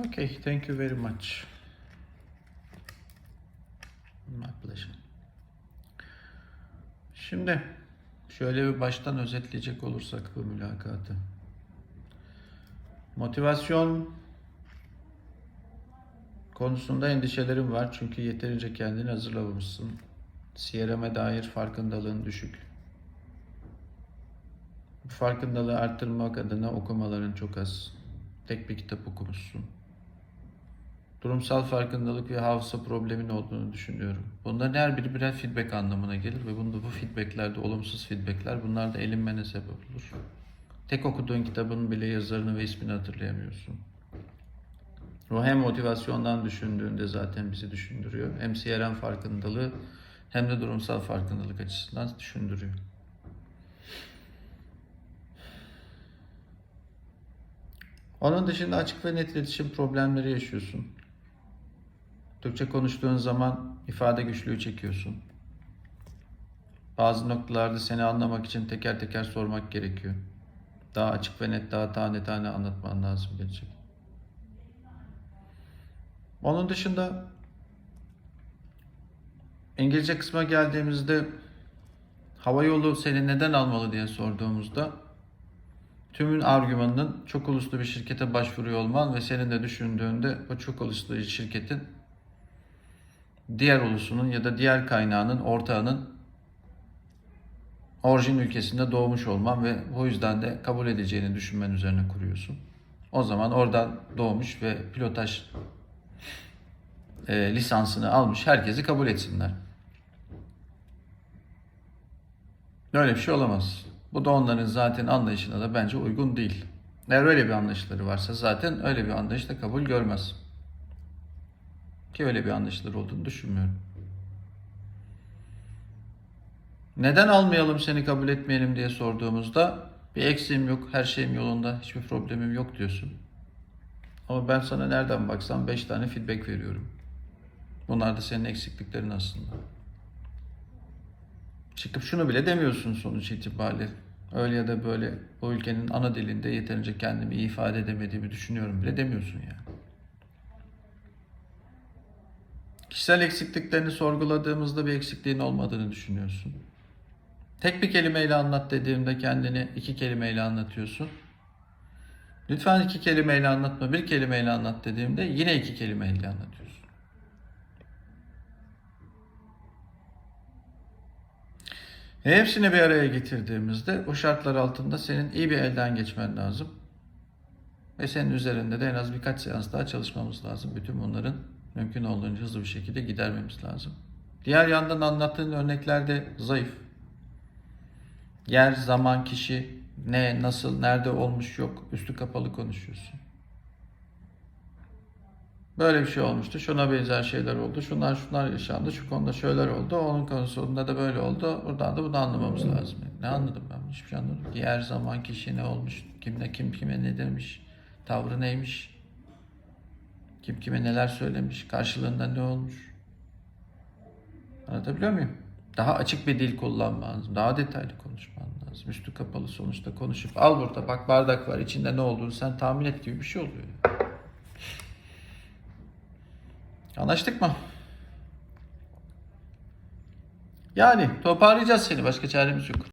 Okay, thank you very much. My pleasure. Şimdi şöyle bir baştan özetleyecek olursak bu mülakatı. Motivasyon konusunda endişelerim var çünkü yeterince kendini hazırlamamışsın. CRM'e dair farkındalığın düşük. Bu farkındalığı arttırmak adına okumaların çok az. Tek bir kitap okumuşsun. Durumsal farkındalık ve hafıza problemin olduğunu düşünüyorum. Bunların her biri birer feedback anlamına gelir ve bunda bu feedbackler de olumsuz feedbackler. Bunlar da elinmene sebep olur. Tek okuduğun kitabın bile yazarını ve ismini hatırlayamıyorsun. O hem motivasyondan düşündüğünde zaten bizi düşündürüyor. Hem CRM farkındalığı hem de durumsal farkındalık açısından düşündürüyor. Onun dışında açık ve net iletişim problemleri yaşıyorsun. Türkçe konuştuğun zaman ifade güçlüğü çekiyorsun. Bazı noktalarda seni anlamak için teker teker sormak gerekiyor. Daha açık ve net, daha tane tane anlatman lazım gelecek. Onun dışında İngilizce kısma geldiğimizde hava yolu seni neden almalı diye sorduğumuzda tümün argümanının çok uluslu bir şirkete başvuruyor olman ve senin de düşündüğünde o çok uluslu şirketin diğer ulusunun ya da diğer kaynağının ortağının orijin ülkesinde doğmuş olman ve bu yüzden de kabul edeceğini düşünmen üzerine kuruyorsun. O zaman oradan doğmuş ve pilotaj e, lisansını almış herkesi kabul etsinler. Böyle bir şey olamaz. Bu da onların zaten anlayışına da bence uygun değil. Eğer öyle bir anlayışları varsa zaten öyle bir anlayış da kabul görmez. Ki öyle bir anlayışları olduğunu düşünmüyorum. Neden almayalım seni kabul etmeyelim diye sorduğumuzda bir eksiğim yok, her şeyim yolunda, hiçbir problemim yok diyorsun. Ama ben sana nereden baksam 5 tane feedback veriyorum. Bunlar da senin eksikliklerin aslında. Çıkıp şunu bile demiyorsun sonuç itibariyle. Öyle ya da böyle o ülkenin ana dilinde yeterince kendimi ifade edemediğimi düşünüyorum bile demiyorsun yani. Kişisel eksikliklerini sorguladığımızda bir eksikliğin olmadığını düşünüyorsun. Tek bir kelimeyle anlat dediğimde kendini iki kelimeyle anlatıyorsun. Lütfen iki kelimeyle anlatma, bir kelimeyle anlat dediğimde yine iki kelimeyle anlatıyorsun. E hepsini bir araya getirdiğimizde o şartlar altında senin iyi bir elden geçmen lazım. Ve senin üzerinde de en az birkaç seans daha çalışmamız lazım. Bütün bunların mümkün olduğunca hızlı bir şekilde gidermemiz lazım. Diğer yandan anlattığın örnekler de zayıf. Yer, zaman, kişi, ne, nasıl, nerede olmuş yok. Üstü kapalı konuşuyorsun. Böyle bir şey olmuştu. Şuna benzer şeyler oldu. Şunlar şunlar yaşandı. Şu konuda şöyler oldu. Onun konusunda da böyle oldu. Buradan da bunu anlamamız lazım. Ne anladım ben? Hiçbir şey anlamadım. ki. Yer, zaman, kişi ne olmuş? Kimle kim kime ne demiş? Tavrı neymiş? Kim kime neler söylemiş? Karşılığında ne olmuş? Anlatabiliyor muyum? Daha açık bir dil kullanman lazım. Daha detaylı konuşman lazım. Üstü kapalı sonuçta konuşup al burada bak bardak var içinde ne olduğunu sen tahmin et gibi bir şey oluyor. Anlaştık mı? Yani toparlayacağız seni. Başka çaremiz yok.